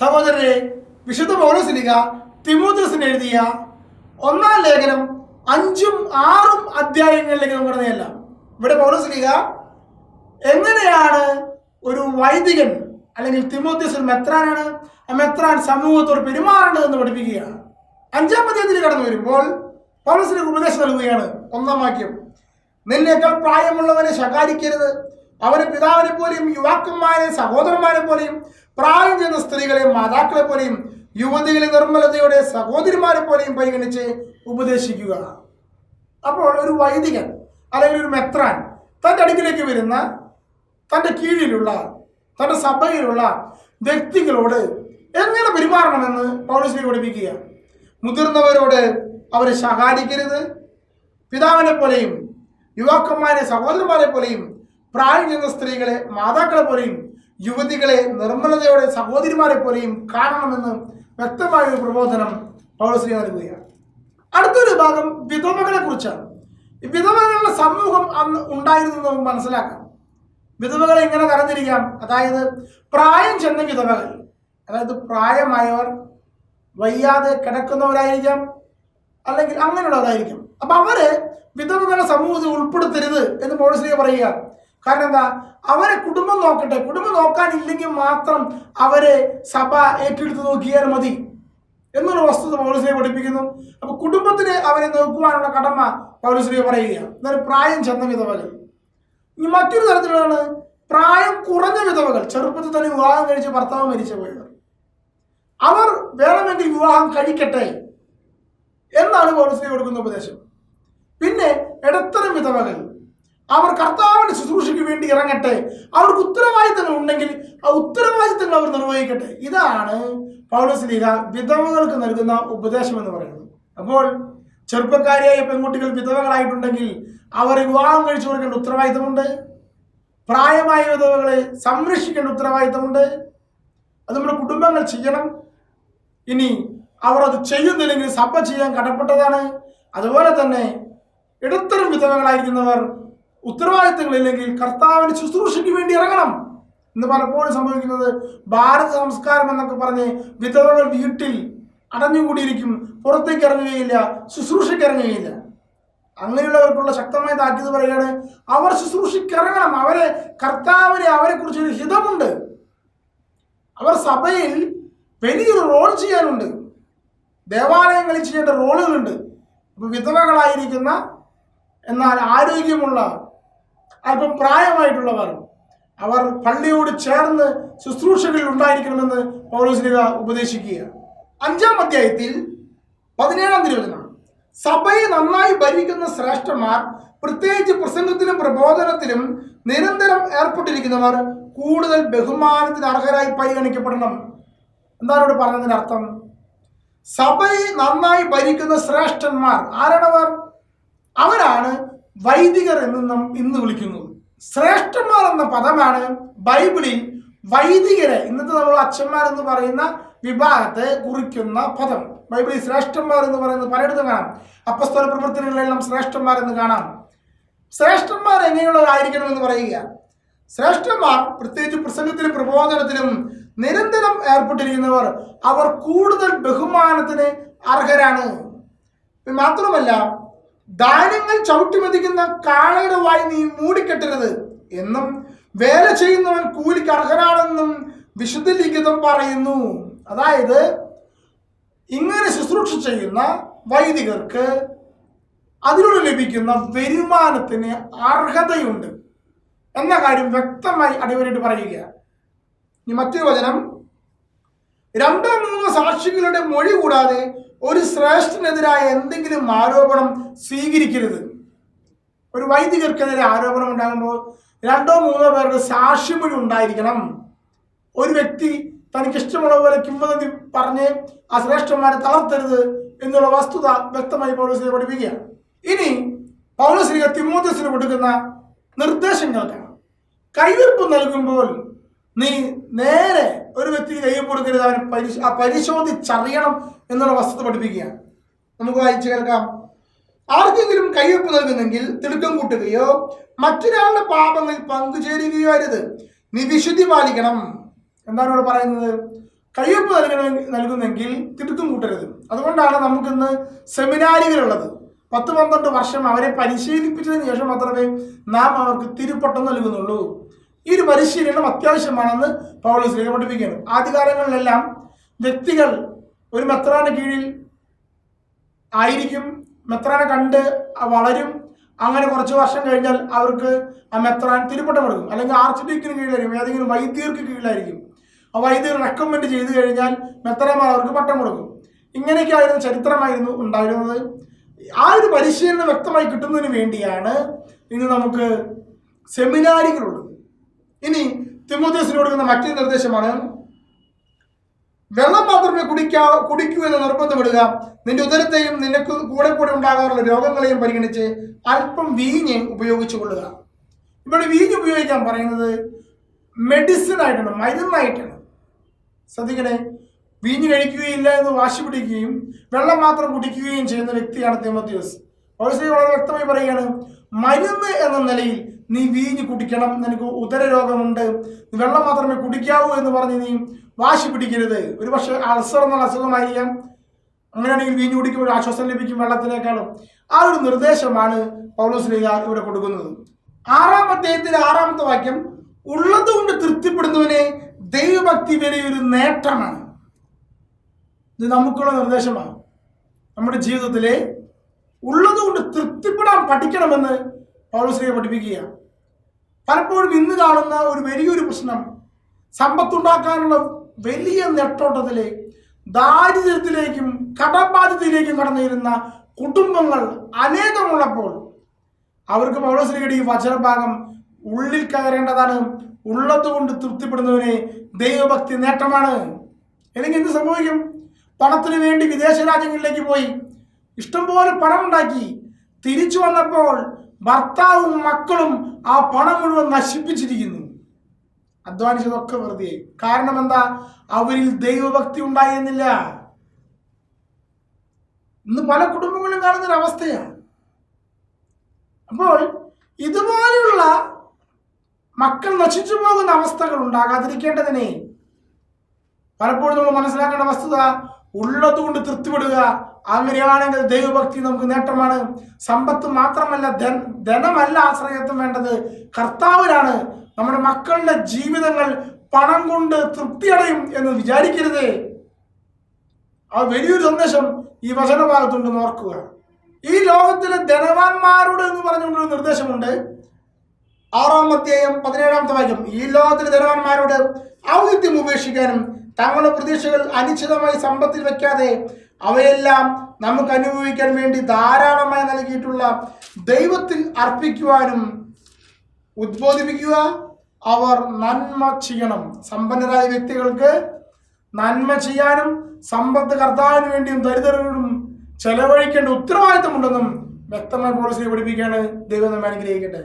സഹോദരരെ വിശുദ്ധ പൗലോസ്ലിക തിമോത്തിയസിന് എഴുതിയ ഒന്നാം ലേഖനം അഞ്ചും ആറും അധ്യായങ്ങളിലേക്ക് നമുക്ക് കടന്നതല്ല. ഇവിടെ പൗലോസ്ലിക എങ്ങനെയാണ് ഒരു വൈദികൻ അല്ലെങ്കിൽ തിമോത്യസ് ഒരു മെത്രാനാണ് ആ മെത്രാൻ സമൂഹത്തോട് പെരുമാറേണ്ടതെന്ന് പഠിപ്പിക്കുകയാണ്. അഞ്ചാം അധ്യായത്തിൽ കടന്നു വരുമ്പോൾ പൗലോസിന് ഉപദേശം നൽകുകയാണ്. ഒന്നാം വാക്യം നിന്നേക്കാൾ പ്രായമുള്ളവനെ ശകാരിക്കരുത്. അവന് പിതാവിനെ പോലെയും യുവാക്കന്മാരെ സഹോദരന്മാരെ പോലെയും പ്രായം ചെന്ന സ്ത്രീകളെ മാതാക്കളെ പോലെയും യുവതികളെ നിർമ്മലതയുടെ സഹോദരിമാരെ പോലെയും പരിഗണിച്ച് ഉപദേശിക്കുക. അപ്പോൾ ഒരു വൈദികൻ അല്ലെങ്കിൽ ഒരു മെത്രാൻ തന്റെ അടുക്കിലേക്ക് വരുന്ന തന്റെ കീഴിലുള്ള തന്റെ സഭയിലുള്ള വ്യക്തികളോട് എങ്ങനെ പെരുമാറണമെന്ന് പൗരശ്രീ പഠിപ്പിക്കുക. മുതിർന്നവരോട് അവരെ ശകാരിക്കരുത്. പിതാവിനെ പോലെയും യുവാക്കന്മാരെ സഹോദരന്മാരെ പോലെയും പ്രായം ചെന്ന സ്ത്രീകളെ മാതാക്കളെ പോലെയും യുവതികളെ നിർമ്മലതയോടെ സഹോദരിമാരെ പോലെയും കാണണമെന്ന് വ്യക്തമായ ഒരു പ്രബോധനം പൗരശ്രീ നൽകുകയാണ്. അടുത്തൊരു ഭാഗം വിധവകളെ കുറിച്ചാണ്. വിധവകളുടെ സമൂഹം അന്ന് ഉണ്ടായിരുന്നു നമുക്ക് മനസ്സിലാക്കാം. വിധവകളെ ഇങ്ങനെ തരംതിരിക്കാം? അതായത് പ്രായം ചെന്ന വിധവകൾ അതായത് പ്രായമായവർ വയ്യാതെ കിടക്കുന്നവരായിരിക്കാം അല്ലെങ്കിൽ അങ്ങനെയുള്ളവരായിരിക്കും. അപ്പൊ അവർ വിധവകളുടെ സമൂഹത്തിൽ ഉൾപ്പെടുത്തരുത് എന്ന് പൗരശ്രീ പറയുക കാരണം എന്താ? അവരെ കുടുംബം നോക്കട്ടെ. കുടുംബം നോക്കാനില്ലെങ്കിൽ മാത്രം അവരെ സഭ ഏറ്റെടുത്ത് നോക്കിയാൽ മതി എന്നൊരു വസ്തുത പൗരസ്ലിയെ പഠിപ്പിക്കുന്നു. അപ്പൊ കുടുംബത്തിനെ അവരെ നോക്കുവാനുള്ള കടമ പൗരസ്ലിയെ പറയുക എന്നാലും പ്രായം ചെന്ന വിധവകൾ. ഇനി മറ്റൊരു തരത്തിലാണ് പ്രായം കുറഞ്ഞ വിധവകൾ. ചെറുപ്പത്തിൽ തന്നെ വിവാഹം കഴിച്ച് ഭർത്താവ് മരിച്ചു പോയവർ അവർ വേണമെങ്കിൽ വിവാഹം കഴിക്കട്ടെ എന്നാണ് പൗരസ്ലിയെ കൊടുക്കുന്ന ഉപദേശം. പിന്നെ ഇടത്തരം വിധവകൾ. അവർ കർത്താവിന്റെ ശുശ്രൂഷയ്ക്ക് വേണ്ടി ഇറങ്ങട്ടെ. അവർക്ക് ഉത്തരവാദിത്തങ്ങൾ ഉണ്ടെങ്കിൽ ആ ഉത്തരവാദിത്തങ്ങൾ അവർ നിർവഹിക്കട്ടെ. ഇതാണ് പൗലോസ്ലീഹ വിധവകൾക്ക് നൽകുന്ന ഉപദേശം എന്ന് പറയുന്നത്. അപ്പോൾ ചെറുപ്പക്കാരിയായ പെൺകുട്ടികൾ വിധവകളായിട്ടുണ്ടെങ്കിൽ അവർ വിവാഹം കഴിച്ചു കൊടുക്കേണ്ട ഉത്തരവാദിത്തമുണ്ട്. പ്രായമായ വിധവകളെ സംരക്ഷിക്കേണ്ട ഉത്തരവാദിത്തമുണ്ട്. അത് നമ്മുടെ കുടുംബങ്ങൾ ചെയ്യണം. ഇനി അവർ അത് ചെയ്യുന്നില്ലെങ്കിൽ സഭ ചെയ്യാൻ കടപ്പെട്ടതാണ്. അതുപോലെ തന്നെ ഇടത്തരം വിധവകളായിരിക്കുന്നവർ ഉത്തരവാദിത്തങ്ങളില്ലെങ്കിൽ കർത്താവിന് ശുശ്രൂഷയ്ക്ക് വേണ്ടി ഇറങ്ങണം ഇന്ന് പലപ്പോഴും സംഭവിക്കുന്നത് ഭാരത സംസ്കാരം എന്നൊക്കെ പറഞ്ഞ് വിധവകൾ വീട്ടിൽ അടഞ്ഞുകൂടിയിരിക്കും പുറത്തേക്ക് ഇറങ്ങുകയില്ല ശുശ്രൂഷയ്ക്ക് ഇറങ്ങുകയില്ല. അങ്ങനെയുള്ളവർക്കുള്ള ശക്തമായ താക്കീത് പറയുകയാണ് അവർ ശുശ്രൂഷയ്ക്ക് ഇറങ്ങണം. അവരെ കർത്താവിന് അവരെ കുറിച്ചൊരു ഹിതമുണ്ട്. അവർ സഭയിൽ വലിയൊരു റോൾ ചെയ്യാനുണ്ട്. ദേവാലയങ്ങളിൽ ചെയ്യേണ്ട റോളുകളുണ്ട് വിധവകളായിരിക്കുന്ന എന്നാൽ ആരോഗ്യമുള്ള അല്പം പ്രായമായിട്ടുള്ളവർ അവർ പള്ളിയോട് ചേർന്ന് ശുശ്രൂഷകളിൽ ഉണ്ടായിരിക്കണമെന്ന് പൗലോസ്ലിക ഉപദേശിക്കുക. അഞ്ചാം അധ്യായത്തിൽ പതിനേഴാം തിരുവചനം. സഭയെ നന്നായി ഭരിക്കുന്ന ശ്രേഷ്ഠന്മാർ പ്രത്യേകിച്ച് പ്രസംഗത്തിലും പ്രബോധനത്തിലും നിരന്തരം ഏർപ്പെട്ടിരിക്കുന്നവർ കൂടുതൽ ബഹുമാനത്തിന് അർഹരായി പരിഗണിക്കപ്പെടണം. എന്താണ് ഇവിടെ പറഞ്ഞതിന്റെ അർത്ഥം? സഭയെ നന്നായി ഭരിക്കുന്ന ശ്രേഷ്ഠന്മാർ ആരാണവർ? അവരാണ് വൈദികർ എന്ന് നാം ഇന്ന് വിളിക്കുന്നത് ശ്രേഷ്ഠന്മാർ എന്ന പദമാണ് ബൈബിളിൽ വൈദികരെ ഇന്നത്തെ നമ്മൾ അച്ഛന്മാർ എന്ന് പറയുന്ന വിഭാഗത്തെ കുറിക്കുന്ന പദം. ബൈബിളിൽ ശ്രേഷ്ഠന്മാർ എന്ന് പറയുന്നത് പലയിടത്തും കാണാം. അപ്പസ്തല പ്രവർത്തനങ്ങളിലെല്ലാം ശ്രേഷ്ഠന്മാർ എന്ന് കാണാം. ശ്രേഷ്ഠന്മാർ എങ്ങനെയുള്ളവരായിരിക്കണം എന്ന് പറയുക. ശ്രേഷ്ഠന്മാർ പ്രത്യേകിച്ച് പ്രസംഗത്തിലും പ്രബോധനത്തിലും നിരന്തരം ഏർപ്പെട്ടിരിക്കുന്നവർ അവർ കൂടുതൽ ബഹുമാനത്തിന് അർഹരാണ്. മാത്രമല്ല ധാന്യങ്ങൾ ചവിട്ടിമതിക്കുന്ന കാളയുടെ വായി നീ മൂടിക്കെട്ടരുത് എന്നും വേല ചെയ്യുന്നവൻ കൂലിക്ക് അർഹനാണെന്നും വിശുദ്ധ ലിഖിതം പറയുന്നു. അതായത് ഇങ്ങനെ ശുശ്രൂഷ ചെയ്യുന്ന വൈദികർക്ക് അതിലൂടെ ലഭിക്കുന്ന വരുമാനത്തിന് അർഹതയുണ്ട്. എന്ന കാര്യം വ്യക്തമായി അടിവരായിട്ട് പറയുക. ഇനി മറ്റൊരു വചനം. രണ്ടോ മൂന്നോ സാക്ഷികളുടെ മൊഴി കൂടാതെ ഒരു ശ്രേഷ്ഠനെതിരായ എന്തെങ്കിലും ആരോപണം സ്വീകരിക്കരുത്. ഒരു വൈദികർക്കെതിരെ ആരോപണം ഉണ്ടാകുമ്പോൾ രണ്ടോ മൂന്നോ പേരുടെ സാക്ഷിമൊഴി ഉണ്ടായിരിക്കണം. ഒരു വ്യക്തി തനിക്ക് ഇഷ്ടമുള്ള പോലെ കിംവദന്തി പറഞ്ഞ് ആ ശ്രേഷ്ഠന്മാരെ തളർത്തരുത് എന്നുള്ള വസ്തുത വ്യക്തമായി പൗലോസിനെ പഠിപ്പിക്കുകയാണ്. ഇനി പൗലോസ്ലിക തിമോത്യസിന് കൊടുക്കുന്ന നിർദ്ദേശങ്ങൾക്കാണ് കൈവെപ്പ് നൽകുമ്പോൾ നീ നേരെ ഒരു വ്യക്തിക്ക് കയ്യിൽ കൊടുക്കരുത് അവൻ പരിശോ ആ പരിശോധിച്ചറിയണം എന്നുള്ള വസ്തുത പഠിപ്പിക്കുകയാണ്. നമുക്ക് വായിച്ചു കേൾക്കാം. ആർക്കെങ്കിലും കയ്യൊപ്പ് നൽകുന്നെങ്കിൽ തിടുക്കം കൂട്ടുകയോ മറ്റൊരാളുടെ പാപങ്ങൾ പങ്കുചേരുകയോ അരുത്. നീ വിശുദ്ധി പാലിക്കണം. എന്താണ് ഇവിടെ പറയുന്നത്? കയ്യൊപ്പ് നൽകണ നൽകുന്നെങ്കിൽ തിടുക്കം കൂട്ടരുത്. അതുകൊണ്ടാണ് നമുക്കിന്ന് സെമിനാരികളുള്ളത്. പത്ത് പന്ത്രണ്ട് വർഷം അവരെ പരിശീലിപ്പിച്ചതിന് ശേഷം മാത്രമേ നാം അവർക്ക് തിരുപ്പട്ടം നൽകുന്നുള്ളൂ. ഈ ഒരു പരിശീലനം അത്യാവശ്യമാണെന്ന് പൗലോസ് രേഖ പഠിപ്പിക്കുകയാണ് ആദ്യകാലങ്ങളിലെല്ലാം വ്യക്തികൾ ഒരു മെത്രാന്റെ കീഴിൽ ആയിരിക്കും മെത്രാനെ കണ്ട് വളരും. അങ്ങനെ കുറച്ച് വർഷം കഴിഞ്ഞാൽ അവർക്ക് ആ മെത്രാൻ തിരുപ്പട്ടം കൊടുക്കും അല്ലെങ്കിൽ ആർച്ച് ഡീക്കിന് കീഴിലായിരിക്കും ഏതെങ്കിലും വൈദ്യർക്ക് കീഴിലായിരിക്കും. ആ വൈദ്യർ റെക്കമെൻഡ് ചെയ്തു കഴിഞ്ഞാൽ മെത്രാമാർ അവർക്ക് പട്ടം കൊടുക്കും. ഇങ്ങനെയൊക്കെ ആയിരുന്നു ചരിത്രമായിരുന്നു ഉണ്ടായിരുന്നത്. ആ ഒരു പരിശീലനം വ്യക്തമായി കിട്ടുന്നതിന് വേണ്ടിയാണ് ഇന്ന് നമുക്ക് സെമിനാരികളുള്ളത് ഇനി തിമോത്തേസിന് കൊടുക്കുന്ന മറ്റൊരു നിർദ്ദേശമാണ്. വെള്ളം മാത്രമേ കുടിക്കാ കുടിക്കൂ എന്ന് നിർബന്ധമിടുക. നിന്റെ ഉദരത്തെയും നിനക്ക് കൂടെ കൂടെ ഉണ്ടാകാറുള്ള രോഗങ്ങളെയും പരിഗണിച്ച് അല്പം വീഞ്ഞ് ഉപയോഗിച്ചു കൊള്ളുക. ഇവിടെ വീഞ്ഞ് ഉപയോഗിക്കാൻ പറയുന്നത് മെഡിസിൻ ആയിട്ടാണ് മരുന്നായിട്ടാണ് ശ്രദ്ധിക്കണേ. വീഞ്ഞ് കഴിക്കുകയില്ല എന്ന് വാശി പിടിക്കുകയും വെള്ളം മാത്രം കുടിക്കുകയും ചെയ്യുന്ന വ്യക്തിയാണ് തിമത്യോസ് പൗരസ്ത്രീ വളരെ വ്യക്തമായി പറയുകയാണ് മരുന്ന് എന്ന നിലയിൽ നീ വീഞ്ഞ് കുടിക്കണം നിനക്ക് ഉദര രോഗമുണ്ട് വെള്ളം മാത്രമേ കുടിക്കാവൂ എന്ന് പറഞ്ഞ് നീ വാശി പിടിക്കരുത്. ഒരു പക്ഷേ അൾസർ എന്നുള്ള അസുഖമായിരിക്കാം. അങ്ങനെയാണെങ്കിൽ വീഞ്ഞ് കുടിക്കുമ്പോൾ ആശ്വാസം ലഭിക്കും വെള്ളത്തിനേക്കാളും. ആ ഒരു നിർദ്ദേശമാണ് പൗലോസ് ലീഗ ഇവിടെ കൊടുക്കുന്നത്. ആറാം അധ്യായത്തിലെ ആറാമത്തെ വാക്യം ഉള്ളതുകൊണ്ട് തൃപ്തിപ്പെടുന്നവനെ ദൈവഭക്തി വരെ ഒരു നേട്ടമാണ്. ഇത് നമുക്കുള്ള നിർദ്ദേശമാണ്. നമ്മുടെ ജീവിതത്തിലെ ഉള്ളതുകൊണ്ട് തൃപ്തിപ്പെടാൻ പഠിക്കണമെന്ന് പൗലോസ്ലിയെ പഠിപ്പിക്കുക പലപ്പോഴും ഇന്ന് കാണുന്ന ഒരു വലിയൊരു പ്രശ്നം. സമ്പത്തുണ്ടാക്കാനുള്ള വലിയ നെട്ടോട്ടത്തിലെ ദാരിദ്ര്യത്തിലേക്കും കടബാധ്യതയിലേക്കും കടന്നിരുന്ന കുടുംബങ്ങൾ അനേകമുള്ളപ്പോൾ അവർക്ക് പൗലോസ്ലിയുടെ ഈ വചനഭാഗം ഉള്ളിൽ കയറേണ്ടതാണ്. ഉള്ളതുകൊണ്ട് തൃപ്തിപ്പെടുന്നവനെ ദൈവഭക്തി നേട്ടമാണ്. അല്ലെങ്കിൽ എന്ത് സംഭവിക്കും? പണത്തിന് വേണ്ടി വിദേശ രാജ്യങ്ങളിലേക്ക് പോയി ഇഷ്ടംപോലെ പണം ഉണ്ടാക്കി തിരിച്ചു വന്നപ്പോൾ ഭർത്താവും മക്കളും ആ പണം മുഴുവൻ നശിപ്പിച്ചിരിക്കുന്നു. അധ്വാനിച്ചതൊക്കെ വെറുതെ. കാരണം എന്താ? അവരിൽ ദൈവഭക്തി ഉണ്ടായിരുന്നില്ല. ഇന്ന് പല കുടുംബങ്ങളും കാണുന്ന അവസ്ഥയാണ്. അപ്പോൾ ഇതുപോലെയുള്ള മക്കൾ നശിച്ചു പോകുന്ന അവസ്ഥകൾ ഉണ്ടാകാതിരിക്കേണ്ടതിനെ പലപ്പോഴും നമ്മൾ മനസ്സിലാക്കേണ്ട വസ്തുത ഉള്ളതുകൊണ്ട് തൃപ്തിപ്പെടുക. അങ്ങനെയാണെങ്കിൽ ദൈവഭക്തി നമുക്ക് നേട്ടമാണ്. സമ്പത്ത് മാത്രമല്ല ധന- ധനമല്ല ആശ്രയത്വം വേണ്ടത്. കർത്താവിനാണ് നമ്മുടെ മക്കളുടെ ജീവിതങ്ങൾ പണം കൊണ്ട് തൃപ്തിയടയും എന്ന് വിചാരിക്കരുത്. ആ വലിയൊരു സന്ദേശം ഈ വചനഭാഗത്തുണ്ടെന്ന് ഓർക്കുക. ഈ ലോകത്തിലെ ധനവാന്മാരോട് എന്ന് പറഞ്ഞുകൊണ്ടൊരു നിർദ്ദേശമുണ്ട്. ആറാം അധ്യായം പതിനേഴാമത്തെ വാക്യം ഈ ലോകത്തിലെ ധനവാന്മാരോട് ഔദിത്യം ഉപേക്ഷിക്കാനും തങ്ങളുടെ പ്രതീക്ഷകൾ അനിശ്ചിതമായി സമ്പത്തിൽ വെക്കാതെ അവയെല്ലാം നമുക്ക് അനുഭവിക്കാൻ വേണ്ടി ധാരാളമായി നൽകിയിട്ടുള്ള ദൈവത്തിൽ അർപ്പിക്കുവാനും ഉദ്ബോധിപ്പിക്കുക. അവർ നന്മ ചെയ്യണം. സമ്പന്നരായ വ്യക്തികൾക്ക് നന്മ ചെയ്യാനും സമ്പത്ത് കർത്താവിന് വേണ്ടിയും ദരിദ്രരോടും ചെലവഴിക്കേണ്ട ഉത്തരവാദിത്തമുണ്ടെന്നും വ്യക്തമായ പോളിസി പഠിപ്പിക്കുകയാണ് ദൈവം നമ്മെ അനുഗ്രഹിക്കട്ടെ.